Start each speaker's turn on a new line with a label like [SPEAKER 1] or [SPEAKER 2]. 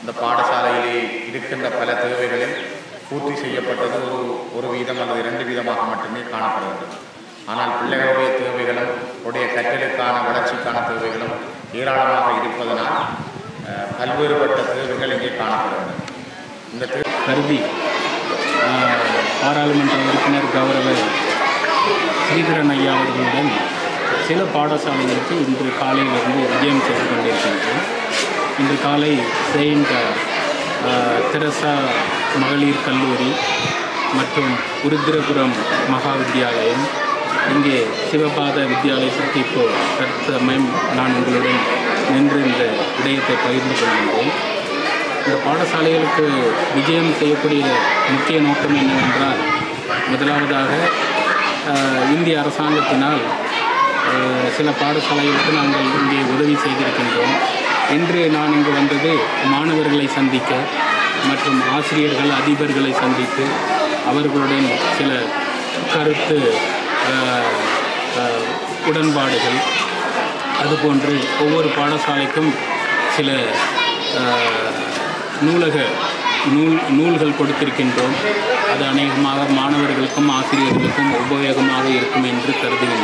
[SPEAKER 1] இந்த பாடசாலையிலே இருக்கின்ற பல தேவைகளில் பூர்த்தி செய்யப்பட்டது ஒரு ஒரு வீதம் அல்லது இரண்டு வீதமாக மட்டுமே காணப்படுகிறது ஆனால் பிள்ளைகளுடைய தேவைகளும் உடைய கற்றலுக்கான வளர்ச்சிக்கான தேவைகளும் ஏராளமாக இருப்பதனால் பல்வேறுபட்ட தேவைகள் இங்கே காணப்படுகிறது இந்த தே
[SPEAKER 2] கருதி பாராளுமன்ற உறுப்பினர் கௌரவ ஸ்ரீதரன் ஐயா அவர்களுடன் சில பாடசாலைகளுக்கு இன்று காலையிலிருந்து விஜயம் செய்து கொண்டிருக்கின்றனர். இன்று காலை செயின்ட் தெரசா மகளிர் கல்லூரி மற்றும் உருத்திரபுரம் மகா வித்தியாலயம் இங்கே சிவபாத வித்தியாலயத்திற்கு இப்போ தற்சமயம் நான் உங்களுடன் நின்று இந்த விடயத்தை பகிர்ந்து கொள்கின்றேன். இந்த பாடசாலைகளுக்கு விஜயம் செய்யக்கூடிய முக்கிய நோக்கம் என்னவென்றால் முதலாவதாக இந்திய அரசாங்கத்தினால் சில பாடசாலைகளுக்கு நாங்கள் இங்கே உதவி செய்திருக்கின்றோம். இன்று நான் இங்கு வந்தது மாணவர்களை சந்திக்க மற்றும் ஆசிரியர்கள் அதிபர்களை சந்தித்து அவர்களுடன் சில கருத்து உடன்பாடுகள் அதுபோன்று ஒவ்வொரு பாடசாலைக்கும் சில நூலக நூல் நூல்கள் கொடுத்திருக்கின்றோம். அது அநேகமாக மாணவர்களுக்கும் ஆசிரியர்களுக்கும் உபயோகமாக இருக்கும் என்று கருதுகின்றோம்.